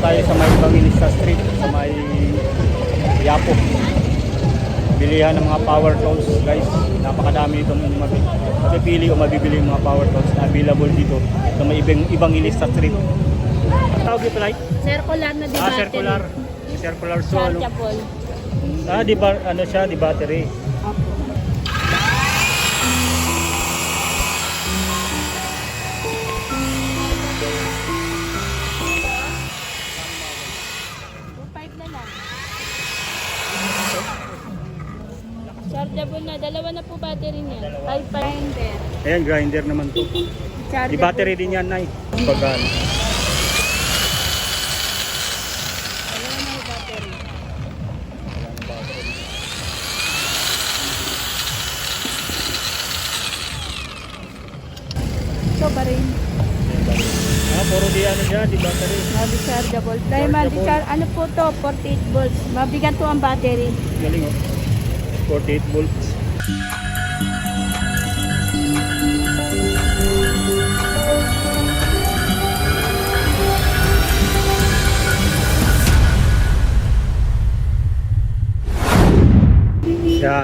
tayo sa may Bangilista Street, sa may Yapo. Bilihan ng mga power tools guys. Napakadami itong mapipili o mabibili yung mga power tools na available dito sa may ibang Ibangilista Street. Ang tawag ito like? Circular na di Ah, circular. Circular so ano? Ah, di ba ano siya, di battery. Ayan, grinder naman to. Chargeable. Di battery din yan, Nay. Pag. Dalawa na yung battery. So, ba rin? Ah, puro di ano siya, di battery. No, rechargeable. Diamond, Chargeable. recharge, ano po to? 48 volts. Mabigat to ang battery. Galing oh. 48 volts.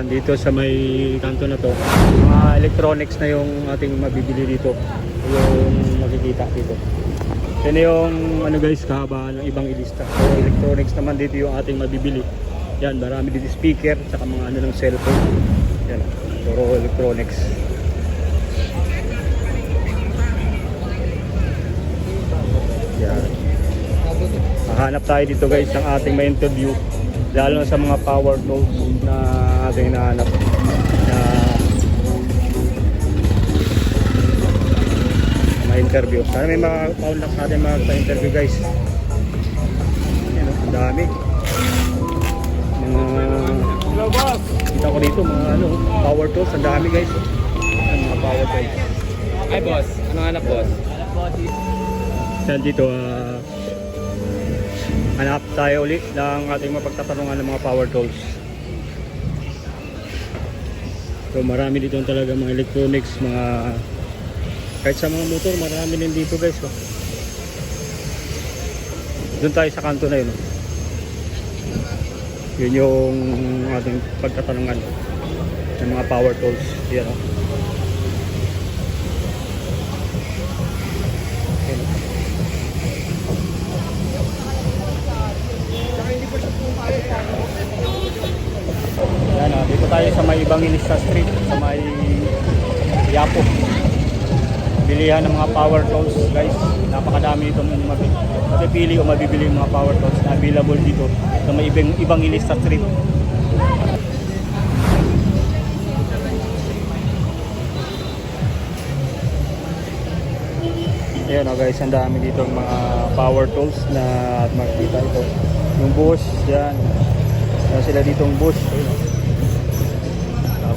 Dito sa may kanto na to, mga electronics na yung ating mabibili dito. Yung makikita dito. Yan yung ano guys, kahabaan ng ibang ilista. So electronics naman dito yung ating mabibili. Yan, marami dito speaker, saka mga ano ng cellphone. Yan, puro electronics. Yan. Mahanap tayo dito guys ng ating may interview lalo na sa mga power tools na ating hinahanap na ma-interview. Sana may mga contact sa ating mga interview guys. Yan, oh, ang dami. Mga kita ko dito mga ano, power tools, ang dami guys. Ang mga power tools. Ay boss, ano hanap boss? Yan dito, ah, hanap tayo ulit ng ating mapagtatanungan ng mga power tools. So marami dito talaga mga electronics, mga kahit sa mga motor, marami din dito guys. Oh. Doon tayo sa kanto na yun. Oh. Yun yung ating pagtatanungan ng mga power tools. Yan oh. Yan, oh. Yan ah, dito Bangilista Street, sa may Yapo. Bilihan ng mga power tools, guys. Napakadami itong mabi- mapipili o mabibili mga power tools na available dito sa may ibang Bangilista Street. Ayan oh guys, ang dami dito mga power tools na at makikita ito. Yung bush, yan. Meron sila ditong bush. Ayun, oh.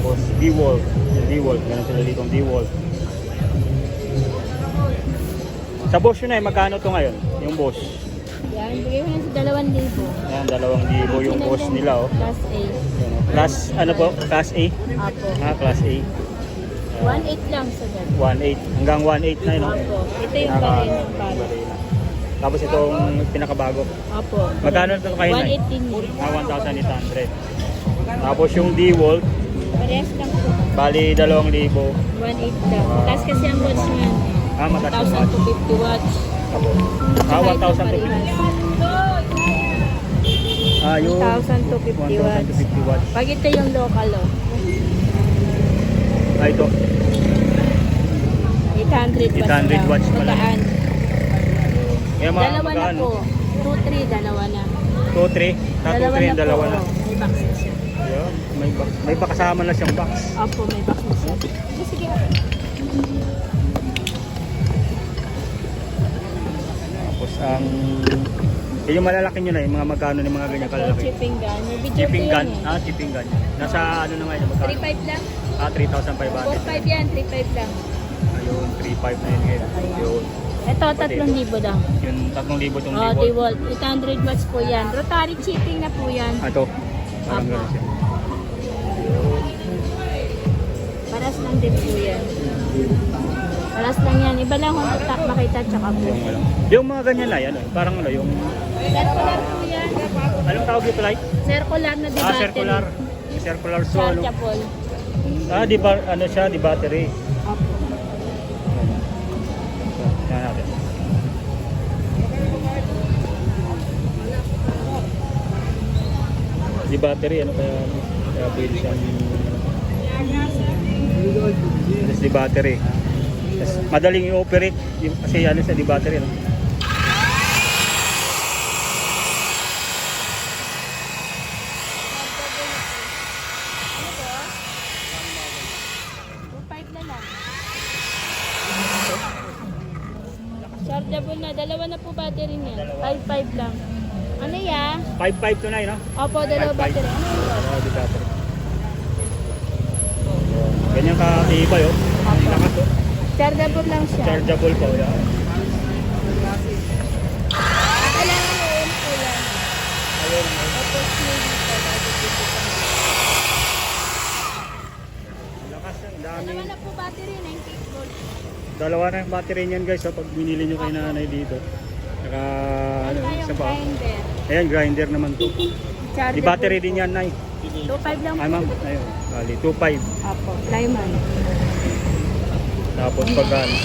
Tapos D-wall. Yung D-wall. Meron sila ditong D-wall. Sa bush yun ay magkano to ngayon? Yung bush. Yan, bigay mo yan sa 2,000. Ayan, dalawang libo yung bush nila oh. Class A. Oh. Class, ano po? Class A? Apo. Ah, Class A. 1,800 lang sa ganun. 1.8. Hanggang 1.8 na yun. oh. Apo. Ito yung Naka- palo. Barena. Tapos itong pinakabago. Apo. Magkano ito kayo na? 118 yun. Ah, 1,800. Tapos yung D-Wall, Parehas lang po. bali 2,000. 1.8 lang. Tapos kasi ang watts niyan. Ah, mataas yung 1,000 to 50 watts. Tapos, ah, 1,000 to 50. Ah, yung 1,000 to 50 1,000 to watts. 50 watts. Pag ito yung local, oh. Ah, ito. 800 watts 800 lang. watts pala. Magaan. Kaya mga Dalawa na magkano? po. 2-3, dalawa na. 2, 3. Sa 2, 3 yung dalawa na. po. May box na siya. Yeah, may, box. may pa kasama na siyang box. Opo, may box na siya. Sige, sige. Tapos ang... eh, yung malalaki nyo na, yung mga magkano ng mga ganyan kalalaki. chipping gun. May video Chipping gun. eh. Ah, chipping gun. Nasa ano na ngayon, magkano? 3.5 lang. Ah, 3,500. 4.5 yan, 3.5 lang. Ayun, 3,500 na yun ngayon. Yun. Ito, 3,000 lang. Yung 3,000 itong Oh, D-Wall. DeWalt. 800 watts po yan. Rotary chipping na po yan. Ah, ito. Parang Apo. gano'n siya. Paras lang din po yan. Paras lang yan. Iba lang kung makita tsaka po. Yung, ano. mga ganyan na yan, ano, parang ano, yung Circular po yan. Anong tawag dito, Lai? Circular na di Ah, battery. circular. Circular so, ano? Chargeable. Ah, di ba, ano siya, di battery. Opo. Yan natin. Di battery, ano kaya, kaya pwede siyang, di battery. Tapos madaling i-operate, yung, kasi siya, di battery, no? Po? 2.5 na lang. Chargeable na. Dalawa na po battery niya. 5.5 lang. Ano ya? 5.5 to 9, no? Opo, dalawa 5.5. battery. Ano battery. Ganyan ka-tibay, oh. Opo. Lakas, oh. Chargeable lang siya. Chargeable pa, oh. Yan. Kailangan mo yun po yan. Ayun, oh. Opo, smooth dito. Bago dito pa. Lakas, ang dami. Dalawa na po battery. 98 volts. Dalawa na yung battery niyan guys, so pag binili nyo kay nanay dito. Saka, ano, Ano isa pa. grinder? Ayan, grinder naman to. Di battery din yan, nay. 2.5 lang Ay, ma'am, ayun. Bali, 2.5. Opo, Lyman. Tapos pag, ano,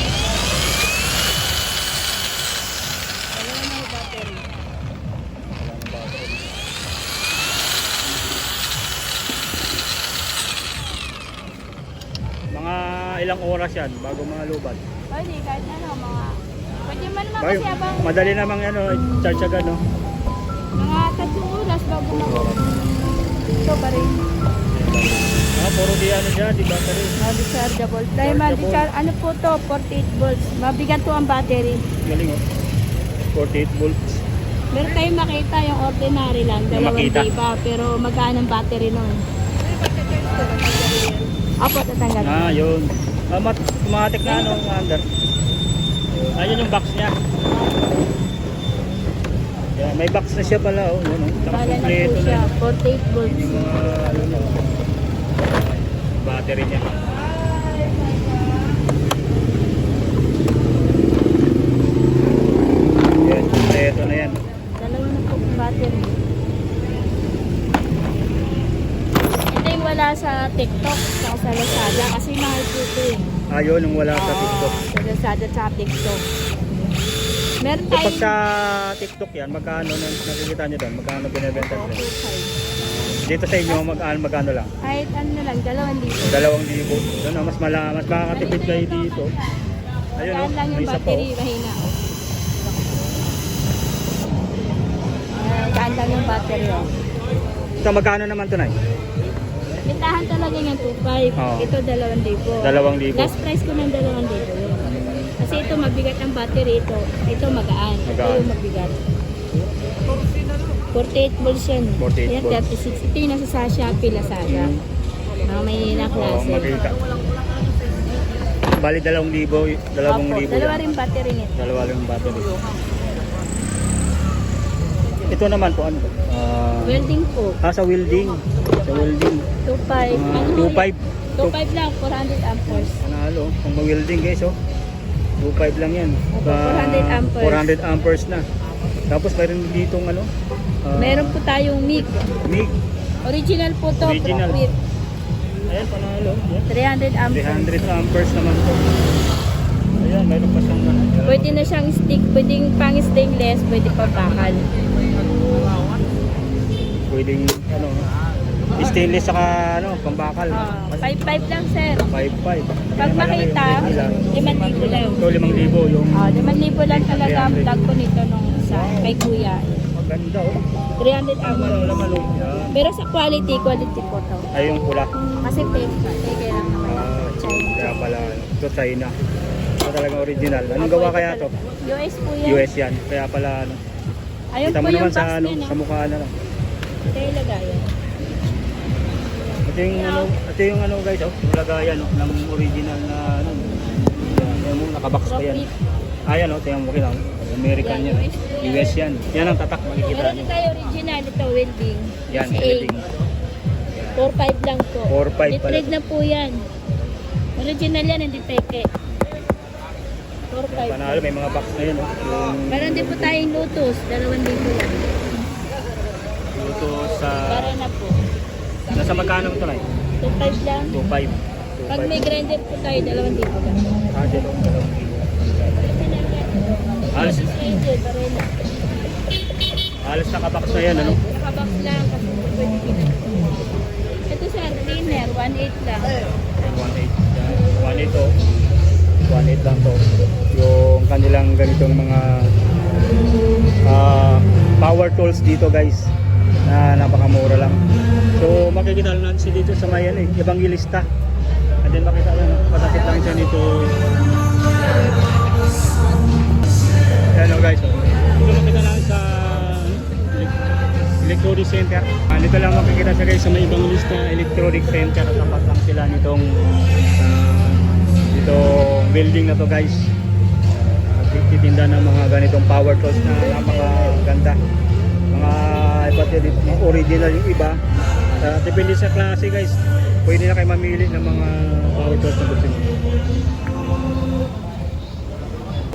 mga ilang oras yan bago mga lubat. Pwede, kahit ano, mga... Pwede man naman kasi habang madali namang ano, charge agad, no? mga tatlong oras bago mag Ito pa rin. Ah, puro di ano dyan, di battery. No, rechargeable. Dahil ma Chargeable. ano po to, 48 volts. Mabigat po ang battery. Galing, oh. 48 volts. Meron tayong makita yung ordinary lang, dalawang makita. diba, pero magaan ang battery nun. Apo, tatanggalin. Ah, yun. Ah, mat automatic na ano, under. Ayun yung box niya. Yeah, may box na siya pala, oh. Oh. Bala na po na siya, yun. 48 volts. Yung mga, ano oh. battery niya. Yan, kompleto na yan. Dalawa na po battery. Ito yung wala sa TikTok, saka sa Lazada, kasi mahal po ito eh. Ayun, yung wala sa TikTok. Sa Lazada sa TikTok. Meron Kapag tayong sa TikTok yan, magkano na nakikita nyo doon? Magkano binibenta nyo? 2.5. Dito sa inyo, magkano, magkano lang? Kahit ano lang, dalawang libo. Dalawang libo. Doon, mas, mala, mas makakatipid kayo dito. Ayun, oh, Magaan lang yung battery, oh. mahina. Magaan lang yung battery. Oh. Ito, magkano naman to na? Bentahan talaga yung 2.5. Oo. Ito, dalawang libo. Dalawang libo. Last price ko ng dalawang libo. Kasi ito mabigat ang battery ito. Ito magaan. Ito Magaan. yung mabigat. 48 volts yan. 48 Yan, volts. 36. Ito yung nasa sa Shopee, Lazada. Mga may na Oo, klase. makita. Bali, dalawang libo. Dalawang Opo, libo dalawa yan. rin battery nito. Dalawa yung battery. Ito naman po, ano? Ah, Welding po. ah, sa welding. Sa welding. 2.5. Ah, Ano 2.5. 2.5 lang, 400 amperes. Panalo. Kung mag-welding guys, oh. 2.5 lang yan. Opo, Ah, 400 amperes. 400 amperes na. Tapos mayroon ditong ano? ah, Meron po tayong MIG. MIG. Original po to, Original. Procrit. Ayan, panalo. Yan. 300 amperes. 300 amperes naman to. Ayan, mayroon pa siyang ano. Pwede na siyang stick, pwedeng pang stainless, pwede pa bakal. Pwedeng ano, stainless saka ano, pambakal. Ah, 5.5 lang sir. 5.5. Pag makita, 5,000 lang. Ito 5,000 yung Ah, 5,000 lang talaga ang plug ko nito nung sa kay kuya. maganda oh. 300 Wala amperes. naman oh. Yan. Pero sa quality, quality po to. Ay yung pula. Kasi fake, fake lang naman. Ah, China. kaya pala ano, ito China. Ito talagang original. Anong gawa kaya to? US po yan. US yan. Kaya pala ano. Ayun Kita po yung box sa ano, niya, sa mukha na lang. Yung lagayan. Ito yung ano, ito yung ano guys, oh, lagayan oh, ng original na ano. Yan mo nakabox pa yan. Ayan oh, tingnan mo kita. oh. American Yan, yan. US yan. Yan. Yan ang tatak makikita Meron niyo. tayo original, ito welding. Yan, SA. welding. 4.5 lang po. 4.5 pala. Litrade na po yan. Original yan, hindi peke. 4-5. Panalo, may mga box na yun. Oh. Yung Meron din po tayong Lotus, 2,000 lang. luto sa... Para na po. Nasa magkano ito na 2,500 lang. 2.5. Pag may grinded po tayo, 2,000 lang. Ah, dito. Alas, Grinded, para na. alas nakabox na yan, ano? Nakabox lang kasi pwede pinag Ito sir, cleaner, 1.8 lang. 1.8. Yan. 1.8 to. 1.8 lang to. Yung kanilang ganitong mga ah, power tools dito guys na napakamura lang. So makikita lang natin siya dito sa mayan eh, Evangelista. And then makita lang, patakit lang siya nito. Ayan o guys. oh. Dito makita lang sa elec- electronic center. Ah, dito lang makikita siya guys sa may Evangelista Electronic Center. Tapat lang sila nitong ah, dito building na to guys. Nagtitinda ng mga ganitong power tools na napakaganda. Mga mga original yung iba. Uh, depende sa klase guys. Pwede na kayo mamili ng mga power tools na gusto niyo.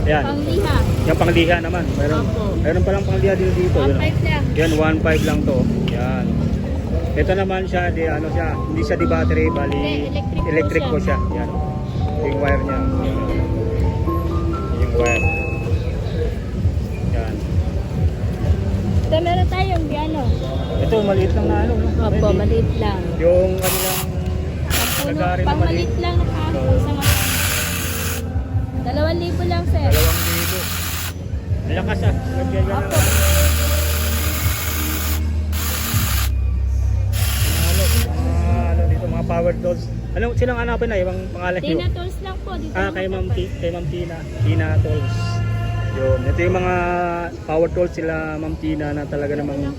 Yan. Pangliha, Yung pangliha naman. Meron, Opo. meron palang pangliha din dito. Yun, oh. 1.5 lang. Yan, 1.5 lang to. Yan. Ito naman siya, di ano siya, hindi siya di battery, bali electric po electric po siya. siya. Yan. Yung wire niya. Yung wire. Ito meron tayong piano. Ito, maliit lang na ano. no? Opo, Hindi. maliit lang. Yung Ang puno, Lagari na pang maliit. lang na kaso sa mga... Dalawang libo lang, sir. dalawang libo. Malakas ah. Opo. Ano, mga ano dito, mga power tools. Ano, silang hanapin na, yung pangalan niyo? Tina tools lang po. Dito Ah, lang kay Ma'am, tayo. Ti- kay Ma'am Tina. Tina Tools. Yun. Ito yung mga power tools sila Ma'am Tina na talaga namang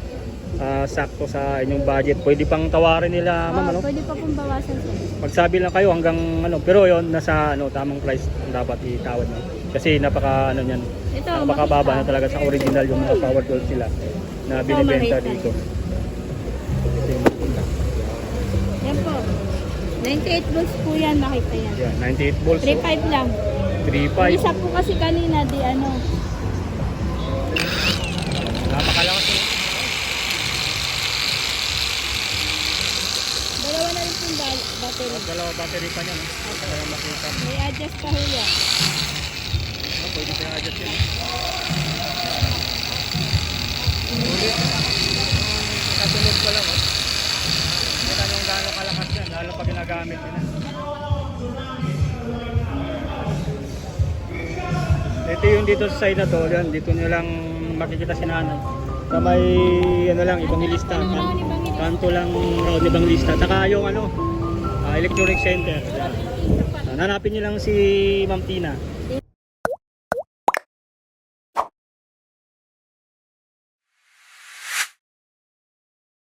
ah, sakto sa inyong budget. Pwede pang tawarin nila, Oh, Ma'am, ano? pwede pa pong bawasan, sir. Magsabi lang kayo hanggang ano, pero yon nasa ano tamang price ang dapat itawad mo. Kasi napaka ano niyan. Ito, Napakababa na makita. talaga sa original yung mga power tools sila na binibenta dito. Yan po. 98 volts po yan, makita yan. Yan, 98 volts. 3.5 lang. 3.5. Isa po kasi kanina, di ano. Napakalakas yun. Dalawa na rin pong ba- battery. At dalawa battery pa niya, no? Para makita. May adjust pa ho yan. Ano, pwede siya adjust yun. Ulit. Katulog pa lang, oh. Kita nung gaano kalakas yan, lalo pag ginagamit nila. Yung dito sa side na to, yan, dito nyo lang makikita si nanay. Sa may, ano lang, ibang lista. Kanto lang. Kanto lang road ibang lista. Taka yung ano, ah, electronic center. Yan. Hanapin nyo lang si Ma'am Tina.